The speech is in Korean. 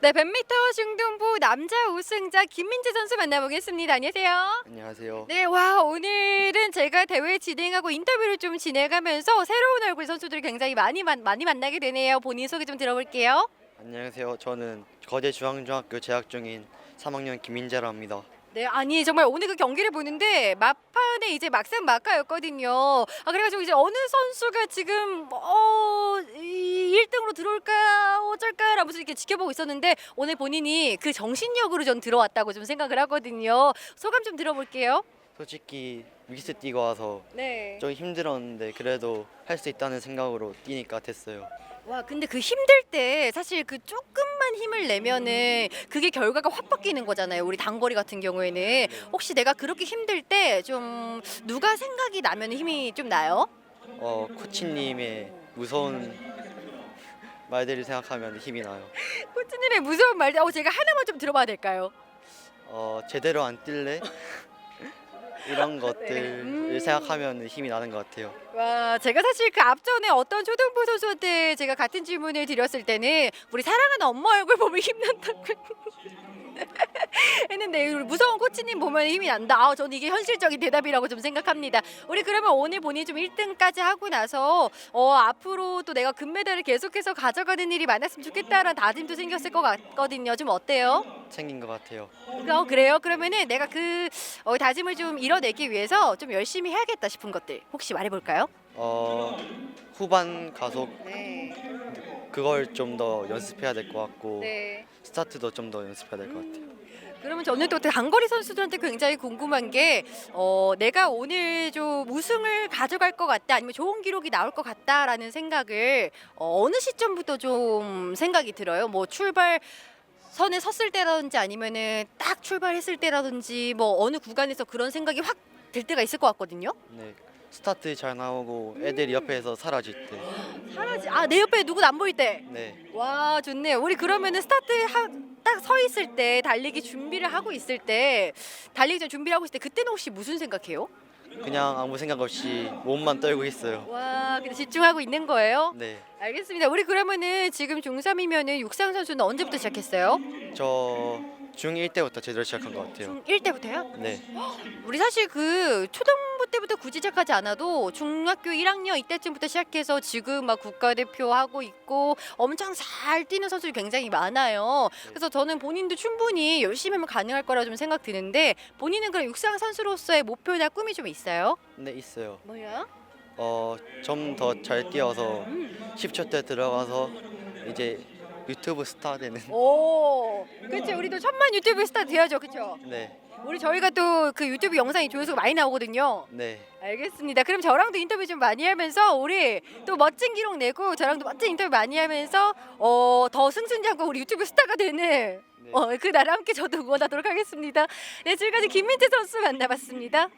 네, 100m 중등부 남자 우승자 김민재 선수 만나보겠습니다. 안녕하세요. 안녕하세요. 네, 와 오늘은 제가 대회 진행하고 인터뷰를 좀 진행하면서 새로운 얼굴 선수들이 굉장히 많이 만, 많이 만나게 되네요. 본인 소개 좀 들어볼게요. 안녕하세요. 저는 거제 중앙중학교 재학 중인 3학년 김민재라 합니다. 네, 아니 정말 오늘 그 경기를 보는데 막판에 이제 막상 막하였거든요. 아 그래가지고 이제 어느 선수가 지금 어 1등으로 들어올까 어쩔까 라면서 이렇게 지켜보고 있었는데 오늘 본인이 그 정신력으로 전 들어왔다고 좀 생각을 하거든요. 소감 좀 들어볼게요. 솔직히 미스 뛰고 와서 네. 좀 힘들었는데 그래도 할 수 있다는 생각으로 뛰니까 됐어요. 와 근데 그 힘들 때 사실 그 조금만 힘을 내면은 그게 결과가 확 바뀌는 거잖아요. 우리 단거리 같은 경우에는 혹시 내가 그렇게 힘들 때 좀 누가 생각이 나면 힘이 좀 나요? 어, 코치님의 무서운 말들을 생각하면 힘이 나요. 코치님의 무서운 말들, 어 제가 하나만 좀 들어봐야 될까요? 어, 제대로 안 뛸래? 이런 것들을 음. 생각하면 힘이 나는 것 같아요. 와 제가 사실 그 앞전에 어떤 초등부 선수한테 제가 같은 질문을 드렸을 때는 우리 사랑하는 엄마 얼굴 보면 힘난다고 했는데 우리 무서운 코치님 보면 힘이 난다. 아, 저는 이게 현실적인 대답이라고 좀 생각합니다. 우리 그러면 오늘 본인이 좀 1등까지 하고 나서 어, 앞으로 또 내가 금메달을 계속해서 가져가는 일이 많았으면 좋겠다라는 다짐도 생겼을 것 같거든요. 좀 어때요? 생긴 것 같아요. 어, 그래요? 그러면은 내가 그 어, 다짐을 좀 이뤄내기 위해서 좀 열심히 해야겠다 싶은 것들 혹시 말해볼까요? 어, 후반 가속 네. 그걸 좀 더 연습해야 될 것 같고 네. 스타트도 좀 더 연습해야 될 것 같아요. 그러면 저는 또 단거리 선수들한테 굉장히 궁금한 게 어, 내가 오늘 좀 우승을 가져갈 것 같다 아니면 좋은 기록이 나올 것 같다라는 생각을 어, 어느 시점부터 좀 생각이 들어요? 뭐 출발 선에 섰을 때라든지 아니면은 딱 출발했을 때라든지 뭐 어느 구간에서 그런 생각이 확 들 때가 있을 것 같거든요. 네, 스타트 잘 나오고 애들이 옆에서 사라질 때. 사라지. 아 내 옆에 누구도 안 보일 때. 네, 와 좋네요. 우리 그러면은 스타트 딱 서 있을 때 달리기 준비를 하고 있을 때 달리기 전 준비를 하고 있을 때 그때는 혹시 무슨 생각해요? 그냥 아무 생각 없이 몸만 떨고 있어요. 와 근데 집중하고 있는 거예요? 네, 알겠습니다. 우리 그러면은 지금 중3이면은 육상 선수는 언제부터 시작했어요? 저 중1 때부터 제대로 시작한 것 같아요. 중1 때부터요? 네, 우리 사실 그 초등부 때부터 굳이 시작하지 않아도 중학교 1학년 이때쯤부터 시작해서 지금 막 국가대표 하고 있고 엄청 잘 뛰는 선수들이 굉장히 많아요. 그래서 저는 본인도 충분히 열심히 하면 가능할 거라 좀 생각 드는데 본인은 그럼 육상 선수로서의 목표나 꿈이 좀 있어요? 네 있어요. 뭐야? 어, 좀 더 잘 뛰어서 음. 10초 때 들어가서 이제 유튜브 스타 되는. 오, 그렇죠. 우리도 천만 유튜브 스타 돼야죠, 그렇죠? 네, 우리 저희가 또 그 유튜브 영상이 조회수가 많이 나오거든요. 네, 알겠습니다. 그럼 저랑도 인터뷰 좀 많이 하면서 우리 또 멋진 기록 내고 저랑도 멋진 인터뷰 많이 하면서 어, 더 승승장구 우리 유튜브 스타가 되는 네. 어, 그 날을 함께 저도 응원하도록 하겠습니다. 네, 지금까지 김민재 선수 만나봤습니다.